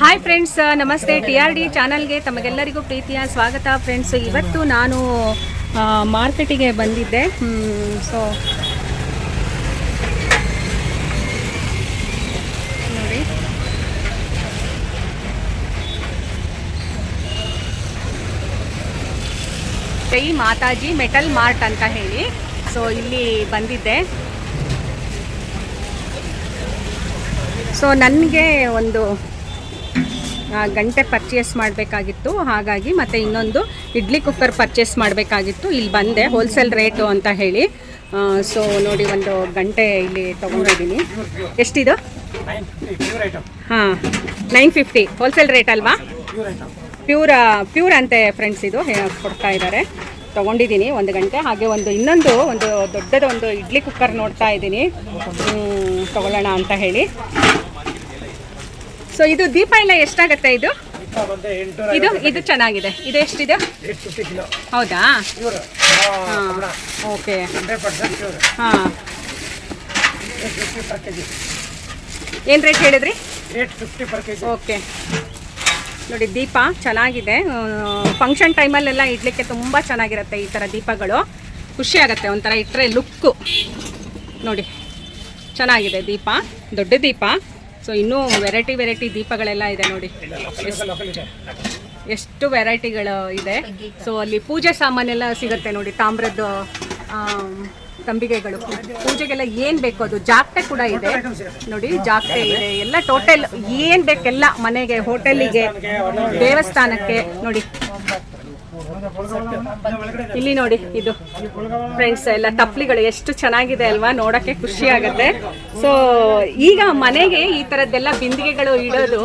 Hi friends ನಮಸ್ತೆ. T R D ಚಾನಲ್ಗೆ ತಮಗೆಲ್ಲರಿಗೂ ಪ್ರೀತಿಯ ಸ್ವಾಗತ ಫ್ರೆಂಡ್ಸ್ ಇವತ್ತು ನಾನು ಮಾರ್ಕೆಟಿಗೆ ಬಂದಿದ್ದೆ. ಸೊ ನೋಡಿ. ಮಾತಾಜಿ ಮೆಟಲ್ ಮಾರ್ಟ್ ಅಂತ ಹೇಳಿ. ಸೊ ಇಲ್ಲಿ ಬಂದಿದ್ದೆ. ಸೊ ನನಗೆ ಒಂದು ಗಂಟೆ ಪರ್ಚೇಸ್ ಮಾಡಬೇಕಾಗಿತ್ತು. ಹಾಗಾಗಿ ಮತ್ತು ಇನ್ನೊಂದು ಇಡ್ಲಿ ಕುಕ್ಕರ್ ಪರ್ಚೇಸ್ ಮಾಡಬೇಕಾಗಿತ್ತು. ಇಲ್ಲಿ ಬಂದೆ ಹೋಲ್ಸೇಲ್ ರೇಟು ಅಂತ ಹೇಳಿ. ಸೊ ನೋಡಿ ಒಂದು ಗಂಟೆ ಇಲ್ಲಿ ತೊಗೊಂಡಿದ್ದೀನಿ. ಎಷ್ಟಿದು? ಹಾಂ ನೈನ್ ಫಿಫ್ಟಿ ಹೋಲ್ಸೇಲ್ ರೇಟ್ ಅಲ್ವಾ? ಪ್ಯೂರ್ ಪ್ಯೂರ್ ಅಂತೆ ಫ್ರೆಂಡ್ಸ್ ಇದು ಕೊಡ್ತಾ ಇದ್ದಾರೆ ತೊಗೊಂಡಿದ್ದೀನಿ ಒಂದು ಗಂಟೆ. ಹಾಗೆ ಒಂದು ಇನ್ನೊಂದು, ಒಂದು ದೊಡ್ಡದ ಒಂದು ಇಡ್ಲಿ ಕುಕ್ಕರ್ ನೋಡ್ತಾ ಇದ್ದೀನಿ. ತಗೊಳ್ಳೋಣ ಅಂತ ಹೇಳಿ. ಸೊ ಇದು ದೀಪ ಎಲ್ಲ ಎಷ್ಟಾಗತ್ತೆ ಇದು? ಇದು ಇದು ಚೆನ್ನಾಗಿದೆ. ಇದು ಎಷ್ಟಿದೆ? ಹೌದಾ? ಓಕೆ. ಹಾಂ. ಏನು ರೇಟ್ ಹೇಳಿದ್ರಿ? ಓಕೆ. ನೋಡಿ, ದೀಪ ಚೆನ್ನಾಗಿದೆ. ಫಂಕ್ಷನ್ ಟೈಮಲ್ಲೆಲ್ಲ ಇಡ್ಲಿಕ್ಕೆ ತುಂಬ ಚೆನ್ನಾಗಿರುತ್ತೆ ಈ ಥರ ದೀಪಗಳು. ಖುಷಿ ಆಗುತ್ತೆ, ಒಂಥರ ಇಟ್ಟರೆ ಲುಕ್ಕು ನೋಡಿ, ಚೆನ್ನಾಗಿದೆ ದೀಪ. ದೊಡ್ಡ ದೀಪ. ಸೊ ಇನ್ನೂ ವೆರೈಟಿ ವೆರೈಟಿ ದೀಪಗಳೆಲ್ಲ ಇದೆ ನೋಡಿ. ಎಷ್ಟು ವೆರೈಟಿಗಳು ಇದೆ. ಸೊ ಅಲ್ಲಿ ಪೂಜೆ ಸಾಮಾನೆಲ್ಲ ಸಿಗುತ್ತೆ ನೋಡಿ ತಾಮ್ರದ್ದು ಆಮ್, ತಂಬಿಗೆಗಳು. ಪೂಜೆಗೆಲ್ಲ ಏನು ಬೇಕು ಅದು? ಜಾಕ್ಟೆ ಕೂಡ ಇದೆ. ನೋಡಿ ಜಾಕ್ಟೆ ಇದೆ. ಎಲ್ಲ ಟೋಟಲ್ ಏನು ಬೇಕೆಲ್ಲ ಮನೆಗೆ ಹೋಟೆಲಿಗೆ ದೇವಸ್ಥಾನಕ್ಕೆ ನೋಡಿ. ಇಲ್ಲಿ ನೋಡಿ ಇದು ಫ್ರೆಂಡ್ಸ್ ಎಲ್ಲ, ತಪ್ಲಿಗಳು ಎಷ್ಟು ಚೆನ್ನಾಗಿದೆ ಅಲ್ವಾ? ನೋಡಕ್ಕೆ ಖುಷಿ ಆಗುತ್ತೆ. ಸೊ ಈಗ ಮನೆಗೆ ಈ ತರದ್ದೆಲ್ಲ ಬಿಂದಿಗೆಗಳು ಇಡೋದು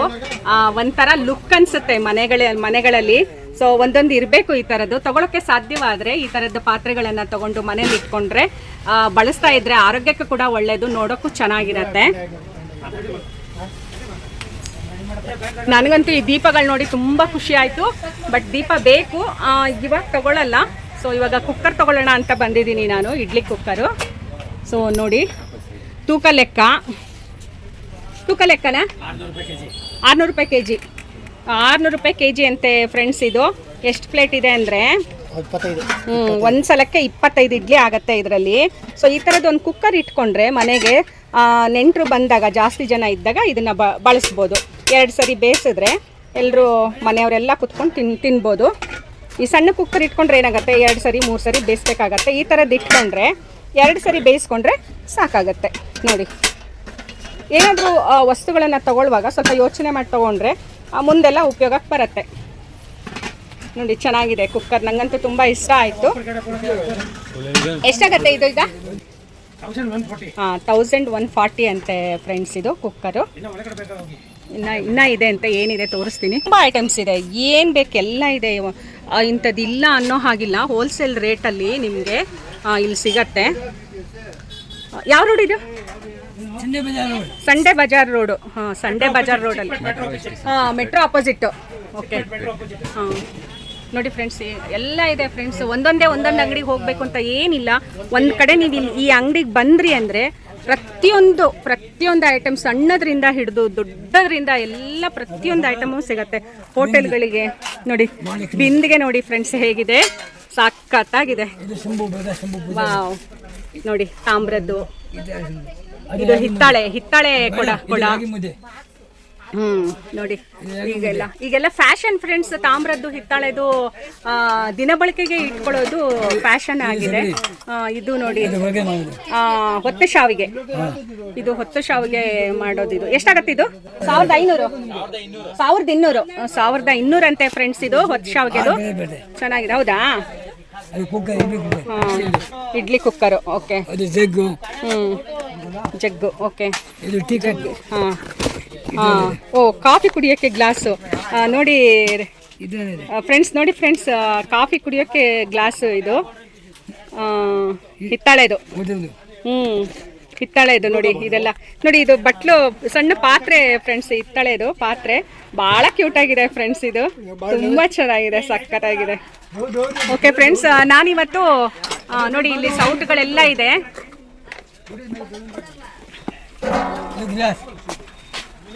ಒಂಥರ ಲುಕ್ ಅನ್ಸುತ್ತೆ ಮನೆಗಳ, ಮನೆಗಳಲ್ಲಿ. ಸೊ ಒಂದೊಂದು ಇರಬೇಕು ಈ ಥರದ್ದು ತಗೊಳಕ್ಕೆ ಸಾಧ್ಯವಾದರೆ ಈ ಥರದ್ದು ಪಾತ್ರೆಗಳನ್ನು ತಗೊಂಡು ಮನೇಲಿ ಇಟ್ಕೊಂಡ್ರೆ ಬಳಸ್ತಾ ಇದ್ರೆ ಆರೋಗ್ಯಕ್ಕೆ ಕೂಡ ಒಳ್ಳೆಯದು ನೋಡೋಕ್ಕೂ ಚೆನ್ನಾಗಿರತ್ತೆ. ನನಗಂತೂ ಈ ದೀಪಗಳು ನೋಡಿ ತುಂಬ ಖುಷಿ ಆಯಿತು. ಬಟ್ ದೀಪ ಬೇಕು. ಇವಾಗ ತಗೊಳ್ಳಲ್ಲ ಸೊ ಇವಾಗ ಕುಕ್ಕರ್ ತೊಗೊಳ್ಳೋಣ ಅಂತ ಬಂದಿದ್ದೀನಿ ನಾನು, ಇಡ್ಲಿ ಕುಕ್ಕರು ಸೊ ನೋಡಿ, ತೂಕ ಲೆಕ್ಕ. ತೂಕ ಲೆಕ್ಕನ? ಆರುನೂರು ರೂಪಾಯಿ ಕೆ ಜಿ ಆರುನೂರು ರೂಪಾಯಿ ಕೆ ಜಿ ಅಂತೆ ಫ್ರೆಂಡ್ಸ್ ಇದು. ಎಷ್ಟು ಪ್ಲೇಟ್ ಇದೆ ಅಂದರೆ? ಹ್ಞೂ ಒಂದು ಸಲಕ್ಕೆ ಇಪ್ಪತ್ತೈದು ಇಡ್ಲಿ ಆಗುತ್ತೆ ಇದರಲ್ಲಿ. ಸೊ ಈ ಥರದ್ದು ಒಂದು ಕುಕ್ಕರ್ ಇಟ್ಕೊಂಡ್ರೆ ಮನೆಗೆ ನೆಂಟರು ಬಂದಾಗ, ಜಾಸ್ತಿ ಜನ ಇದ್ದಾಗ ಇದನ್ನು ಬಳಸ್ಬೋದು. ಎರಡು ಸರಿ ಬೇಯಿಸಿದ್ರೆ ಎಲ್ಲರೂ ಮನೆಯವರೆಲ್ಲ ಕುತ್ಕೊಂಡು ತಿನ್ ತಿನ್ಬೋದು. ಈ ಸಣ್ಣ ಕುಕ್ಕರ್ ಇಟ್ಕೊಂಡ್ರೆ ಏನಾಗುತ್ತೆ? ಎರಡು ಸರಿ ಮೂರು ಸರಿ ಬೇಯಿಸ್ಬೇಕಾಗತ್ತೆ. ಈ ಥರದ್ದು ಇಟ್ಕೊಂಡ್ರೆ ಎರಡು ಸರಿ ಬೇಯಿಸ್ಕೊಂಡ್ರೆ ಸಾಕಾಗತ್ತೆ. ನೋಡಿ. ಏನಾದರೂ ವಸ್ತುಗಳನ್ನು ತಗೊಳ್ಳುವಾಗ ಸ್ವಲ್ಪ ಯೋಚನೆ ಮಾಡಿ ತೊಗೊಂಡ್ರೆ ಮುಂದೆಲ್ಲ ಉಪಯೋಗಕ್ಕೆ ಬರುತ್ತೆ. ನೋಡಿ ಚೆನ್ನಾಗಿದೆ ಕುಕ್ಕರ್. ನಂಗಂತೂ ತುಂಬ ಇಷ್ಟ ಆಯಿತು. ಎಷ್ಟಾಗತ್ತೆ ಇದು ಈಗ? ಹಾಂ ತೌಸಂಡ್ ಒನ್ ಫಾರ್ಟಿ ಅಂತೆ ಫ್ರೆಂಡ್ಸ್ ಇದು ಕುಕ್ಕರು. ಇನ್ನ ಇನ್ನ ಇದೆ ಅಂತ ಏನಿದೆ ತೋರಿಸ್ತೀನಿ. ತುಂಬ ಐಟಮ್ಸ್ ಇದೆ. ಏನು ಬೇಕು ಎಲ್ಲ ಇದೆ. ಇಂಥದ್ದಿಲ್ಲ ಇಂಥದ್ದು ಇಲ್ಲ ಅನ್ನೋ ಹಾಗಿಲ್ಲ. ಹೋಲ್ಸೇಲ್ ರೇಟಲ್ಲಿ ನಿಮಗೆ ಇಲ್ಲಿ ಸಿಗತ್ತೆ. ಯಾವ ರೋಡ್ ಇದು? ಸಂಡೆ ಬಜಾರ್ ರೋಡು ಹಾಂ ಸಂಡೆ ಬಜಾರ್ ರೋಡಲ್ಲಿ ಹಾಂ ಮೆಟ್ರೋ ಅಪೋಸಿಟ್ ಓಕೆ ಹಾಂ. ನೋಡಿ ಫ್ರೆಂಡ್ಸ್ ಎಲ್ಲ ಇದೆ ಫ್ರೆಂಡ್ಸ್ ಒಂದೊಂದೇ ಒಂದೊಂದು ಅಂಗಡಿಗೆ ಹೋಗಬೇಕು ಅಂತ ಏನಿಲ್ಲ. ಒಂದು ಕಡೆ ನೀವು ಇಲ್ಲಿ ಈ ಅಂಗಡಿಗೆ ಬಂದ್ರಿ ಅಂದರೆ ಪ್ರತಿಯೊಂದು ಪ್ರತಿಯೊಂದು ಐಟಮ್ ಸಣ್ಣದ್ರಿಂದ ಹಿಡಿದು, ದೊಡ್ಡದ್ರಿಂದ ಎಲ್ಲ ಪ್ರತಿಯೊಂದು ಐಟಮು ಸಿಗತ್ತೆ ಹೋಟೆಲ್ಗಳಿಗೆ. ನೋಡಿ, ಬಿಂದಿಗೆ ನೋಡಿ ಫ್ರೆಂಡ್ಸ್ ಹೇಗಿದೆ. ಸಾಕತ್ತಾಗಿದೆ. ವಾವ್. ನೋಡಿ, ತಾಮ್ರದ್ದು. ಇದು ಹಿತ್ತಾಳೆ ಹಿತ್ತಾಳೆ ಕೊಡ ಕೊಡ. ಹ್ಮ್. ನೋಡಿ ಈಗೆಲ್ಲ ಈಗೆಲ್ಲ ಫ್ಯಾಷನ್ ಫ್ರೆಂಡ್ಸ್ ತಾಮ್ರದ್ದು ಹಿತ್ತಾಳೆದು ದಿನಬಳಕೆಗೆ ಇಟ್ಕೊಳ್ಳೋದು ಫ್ಯಾಷನ್ ಆಗಿದೆ. ಇದು ನೋಡಿ ಹೊತ್ತು ಶಾವಿಗೆ. ಇದು ಹೊತ್ತು ಶಾವಿಗೆ ಮಾಡೋದು ಇದು. ಎಷ್ಟಾಗತ್ತೆ ಇದು? ಸಾವಿರದ ಐನೂರು. ಸಾವಿರದ ಇನ್ನೂರು. ಸಾವಿರದ ಇನ್ನೂರಂತೆ ಫ್ರೆಂಡ್ಸ್ ಇದು ಹೊತ್ತು ಶಾವಿಗೆದು. ಚೆನ್ನಾಗಿದೆ ಹೌದಾ? ಇಡ್ಲಿ ಕುಕ್ಕರ್. ಓಕೆ. ಅದು ಜಗ್ಗು. ಹ್ಮ್. Jug okay. ಹಾಂ. ಓ ಕಾಫಿ ಕುಡಿಯೋಕ್ಕೆ ಗ್ಲಾಸು. ನೋಡಿ ಫ್ರೆಂಡ್ಸ್ ನೋಡಿ ಫ್ರೆಂಡ್ಸ್ ಕಾಫಿ ಕುಡಿಯೋಕ್ಕೆ ಗ್ಲಾಸ್ ಇದು. ಹಿತ್ತಾಳೆದು. ಹ್ಞೂ ಹಿತ್ತಾಳೆ ಇದು ನೋಡಿ ಇದೆಲ್ಲ. ನೋಡಿ ಇದು ಬಟ್ಲು ಸಣ್ಣ ಪಾತ್ರೆ ಫ್ರೆಂಡ್ಸ್ ಹಿತ್ತಾಳೆದು ಪಾತ್ರೆ. ಭಾಳ ಕ್ಯೂಟ್ ಆಗಿದೆ ಫ್ರೆಂಡ್ಸ್ ಇದು. ತುಂಬ ಚೆನ್ನಾಗಿದೆ ಸಖತ್ತಾಗಿದೆ. ಓಕೆ ಫ್ರೆಂಡ್ಸ್ ನಾನಿವತ್ತು ನೋಡಿ ಇಲ್ಲಿ ಸೌಟ್ಗಳೆಲ್ಲ ಇದೆ ಇದು ಗ್ಲಾಸ್ ಇದು ಸಕ್ಕರೆ ಆಗೋದು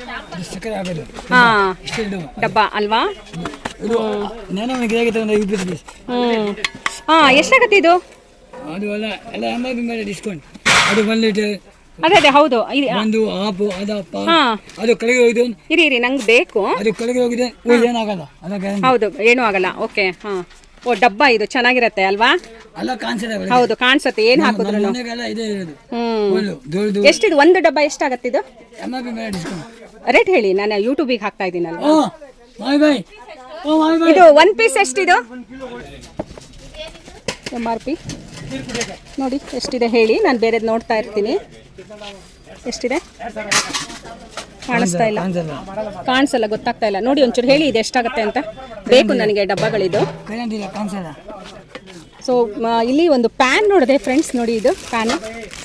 ಹಾ. ಡಬ್ಬ ಅಲ್ವಾ? ಹಾ ಎಷ್ಟಾಗತ್ತೆ ಇದು? ಅದು ಎಲ್ಲ ಎಲ್ಲ ಎಂ ಮೇಲೆ ಡಿಸ್ಕೌಂಟ್ ಅದು ಒನ್ ಲೀಟರ್ ಅದೇ ಅದೇ ಹೌದು. ಇರಿ ಒಂದು ಹಾಫು ಅದಪ್ಪ ಅದು ಕಳಗಿ ಹೋಗಿದೆ. ಇರಿ ಇರಿ ನಂಗೆ ಬೇಕು. ಅದು ಕಳಗಿ ಹೋಗಿದೆ. ಏನಾಗಲ್ಲ ಹೌದು ಏನೂ ಆಗಲ್ಲ. ಓಕೆ ಹಾ. ಓ ಡಬ್ಬ ಇದು ಚೆನ್ನಾಗಿರತ್ತೆ ಅಲ್ವಾ? ಅಲ್ಲ ಕಾಣಿಸುತ್ತೆ ಹೌದು ಕಾಣಿಸುತ್ತೆ. ಏನು ಹಾಕಿದ್ರು ದೊಡ್ಡದು. ಎಷ್ಟಿದು? ಒಂದು ಡಬ್ಬ ಎಷ್ಟಾಗತ್ತೆ ಇದು? ರೇಟ್ ಹೇಳಿ ನಾನು ಯೂಟ್ಯೂಬಿಗೆ ಹಾಕ್ತಾ ಇದ್ದೀನಲ್ಲ ಇದು ಒನ್ ಪೀಸ್ ಎಷ್ಟಿದು? ಎಂ ಆರ್ ಪಿ ನೋಡಿ ಎಷ್ಟಿದೆ ಹೇಳಿ ನಾನು ಬೇರೆದು ನೋಡ್ತಾ ಇರ್ತೀನಿ. ಎಷ್ಟಿದೆ? ಕಾಣಿಸ್ತಾ ಇಲ್ಲ. ಕಾಣಿಸಲ್ಲ ಗೊತ್ತಾಗ್ತಾ ಇಲ್ಲ. ನೋಡಿ ಒಂಚೂರು ಹೇಳಿ ಇದು ಎಷ್ಟಾಗುತ್ತೆ ಅಂತ. ಬೇಕು ನನಗೆ ಡಬ್ಬಗಳಿದು. ಸೊ ಇಲ್ಲಿ ಒಂದು ಪ್ಯಾನ್ ನೋಡಿದೆ ಫ್ರೆಂಡ್ಸ್ ನೋಡಿ ಇದು ಪ್ಯಾನ್.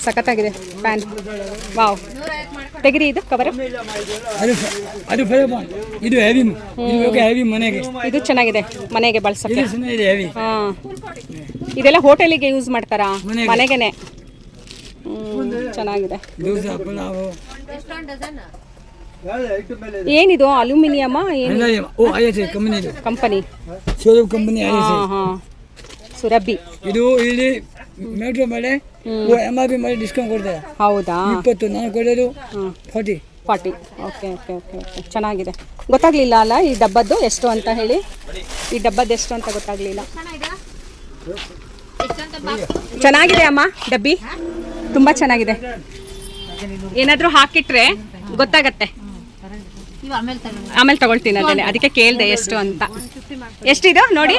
ಸಖತ್ತಾಗಿದೆ ಪ್ಯಾನ್. ವಾವ್ ತೆಗಿರಿ ಇದು ಕವರ್ ಅದು ಇದು ಹೆವಿ ಇದು ಹೆವಿ ಮನೆಗೆ. ಇದು ಚೆನ್ನಾಗಿದೆ ಮನೆಗೆ ಬಳಸಕ್ಕೆ ಇದು ಸುಮ್ಮನೆ ಇದೆ ಹೆವಿ ಹಾ. ಇದೆಲ್ಲ ಹೋಟೆಲಿಗೆ ಯೂಸ್ ಮಾಡ್ತಾರಾ? ಮನೆಗೆ. ಮನೆಗೆನೆ. ಹ್ಮ್, ಚೆನ್ನಾಗಿದೆ. ಪಲಾವು ಏನಿದು? ಅಲ್ಯೂಮಿನಿಯಮ? ಏನು? ಎಲ್ಲ. ಓ ಐ ಎಸ್ ಐ ಕಂಪನಿ ಇದು. ಕಂಪನಿ ಕಂಪನಿ ಐ ಎಸ್ ಹಾ ಐ ಹಾ. ಸುರಬ್ಬಿ ಇದು ಇಲ್ಲಿ ಮೆಟ್ರೋ ಮೇಲೆ ಎಂ ಆರ್ ಪಿ ಮಾಡಿ ಡಿಸ್ಕೌಂಟ್ ಕೊಡ್ತಾರೆ. ಹೌದಾ? ಇಪ್ಪತ್ತು ನಾನು ಕೊಡೋದು forty forty okay okay okay okay ಚೆನ್ನಾಗಿದೆ. ಗೊತ್ತಾಗ್ಲಿಲ್ಲ ಅಲ್ಲ ಈ ಡಬ್ಬದ್ದು ಎಷ್ಟು ಅಂತ ಹೇಳಿ? ಈ ಡಬ್ಬದ್ದು ಎಷ್ಟು ಅಂತ ಗೊತ್ತಾಗ್ಲಿಲ್ಲ. ಚೆನ್ನಾಗಿದೆ ಅಮ್ಮ ಡಬ್ಬಿ? ತುಂಬ ಚೆನ್ನಾಗಿದೆ. ಏನಾದರೂ ಹಾಕಿಟ್ರೆ ಗೊತ್ತಾಗತ್ತೆ. ಆಮೇಲೆ ತಗೊಳ್ತೀನಿ ಅದನ್ನೇ. ಅದಕ್ಕೆ ಕೇಳಿದೆ ಎಷ್ಟು ಅಂತ. ಎಷ್ಟಿದು ನೋಡಿ?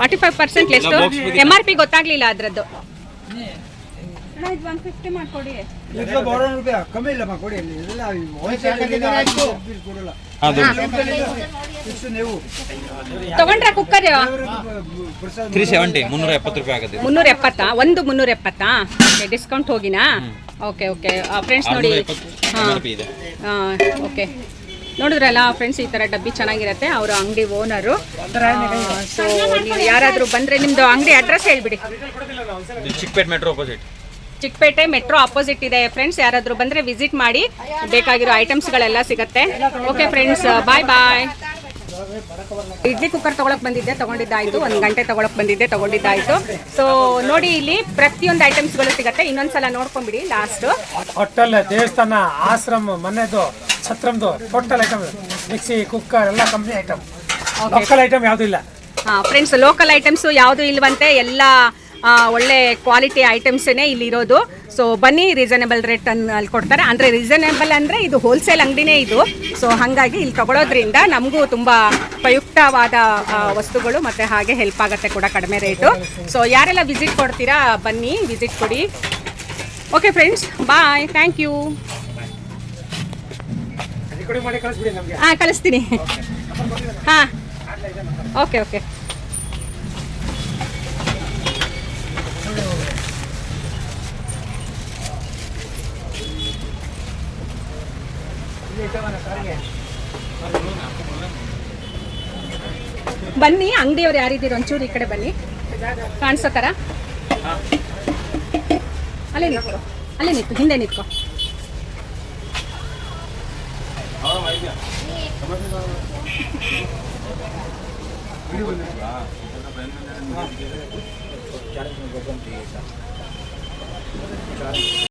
ಫಾರ್ಟಿ ಫೈವ್ ಪರ್ಸೆಂಟ್ ಎಷ್ಟು? ಎಂ ಆರ್ ಪಿ ಗೊತ್ತಾಗ್ಲಿಲ್ಲ ಅದ್ರದ್ದು. ತಗೊಂಡ್ರ ಕುಕ್ಕರ್ ತ್ರೀ ಸೆವೆಂಟಿ ಮುನ್ನೂರ ಎಪ್ಪತ್ತು ರೂಪಾಯಿ ಆಗುತ್ತೆ. ಮುನ್ನೂರ ಎಪ್ಪತ್ತಾ? ಒಂದು ಮುನ್ನೂರ ಎಪ್ಪತ್ತಾ? ಡಿಸ್ಕೌಂಟ್ ಹೋಗಿನಾ? ಓಕೆ ಓಕೆ ಫ್ರೆಂಡ್ಸ್ ನೋಡಿ. ಹಾಂ. ಹಾಂ ಓಕೆ ನೋಡಿದ್ರಲ್ಲ ಫ್ರೆಂಡ್ಸ್ ಈ ಥರ ಡಬ್ಬಿ ಚೆನ್ನಾಗಿರುತ್ತೆ ಅವರ ಅಂಗಡಿ ಓನರು ಸೊ ನೀವು ಯಾರಾದರೂ ಬಂದರೆ ನಿಮ್ಮದು ಅಂಗಡಿ address ಹೇಳಿಬಿಡಿ. Chickpete Chickpet metro opposite Chickpete metro opposite ಇದೆ ಫ್ರೆಂಡ್ಸ್ ಯಾರಾದರೂ ಬಂದರೆ ವಿಸಿಟ್ ಮಾಡಿ ಬೇಕಾಗಿರೋ ಐಟಮ್ಸ್ಗಳೆಲ್ಲ ಸಿಗುತ್ತೆ. Okay friends bye bye idli cooker ತಗೊಳಕ್ ಬಂದಿದ್ದೆ ತಗೊಂಡಿದ್ದಾಯ್ತು ಒಂದು ಗಂಟೆ ತಗೊಳಕ್ ಬಂದಿದ್ದೆ ತಗೊಂಡಿದ್ದಾಯ್ತು. ಸೊ ನೋಡಿ ಇಲ್ಲಿ ಪ್ರತಿಯೊಂದು ಐಟಮ್ಸ್ಗಳು ಸಿಗುತ್ತೆ ಇನ್ನೊಂದ್ಸಲ ನೋಡ್ಕೊಂಡ್ಬಿಡಿ ಲಾಸ್ಟ್ ಹೋಟೆಲ್ ದೇವಸ್ಥಾನ ಆಶ್ರಮ ಮನೆದು ಛತ್ರಮ್ದು ಟೋಟಲ್ ಐಟಮ್ ಮಿಕ್ಸಿ ಕುಕ್ಕರ್ ಎಲ್ಲ ಕಂಪ್ನಿ ಐಟಮ್ ಲೋಕಲ್ ಐಟಮ್ ಯಾವ್ದು ಇಲ್ಲ. ಹಾಂ ಫ್ರೆಂಡ್ಸ್ ಲೋಕಲ್ ಐಟಮ್ಸು ಯಾವುದು ಇಲ್ವಂತೆ ಎಲ್ಲ ಒಳ್ಳೆ ಕ್ವಾಲಿಟಿ ಐಟಮ್ಸೇ ಇಲ್ಲಿ ಇರೋದು. ಸೊ ಬನ್ನಿ ರೀಸನೇಬಲ್ ರೇಟ್ ಅಲ್ಲಿ ಕೊಡ್ತಾರೆ. ಅಂದರೆ ರೀಸನೇಬಲ್ ಅಂದರೆ ಇದು ಹೋಲ್ಸೇಲ್ ಅಂಗಡಿನೇ ಇದು. ಸೊ ಹಾಗಾಗಿ ಇಲ್ಲಿ ತಗೊಳ್ಳೋದ್ರಿಂದ ನಮಗೂ ತುಂಬ ಉಪಯುಕ್ತವಾದ ವಸ್ತುಗಳು ಮತ್ತು ಹಾಗೆ ಹೆಲ್ಪ್ ಆಗುತ್ತೆ ಕೂಡ ಕಡಿಮೆ ರೇಟು ಸೊ ಯಾರೆಲ್ಲ ವಿಸಿಟ್ ಕೊಡ್ತೀರಾ ಬನ್ನಿ ವಿಸಿಟ್ ಕೊಡಿ. Okay friends bye thank you ಹಾಂ ಕಳಿಸ್ತೀನಿ. ಹಾಂ. ಓಕೆ ಓಕೆ ಬನ್ನಿ ಅಂಗಡಿಯವ್ರು ಯಾರಿದ್ದೀರೋ? ಒಂಚೂರು ಈ ಕಡೆ ಬನ್ನಿ. ಕಾಣಿಸೋ ಅಲ್ಲೇ ನಿಂತ್ಕೊ. ಅಲ್ಲೇ ನಿಂತು ಹಿಂದೆ ನಿಂತ್ಕೊ.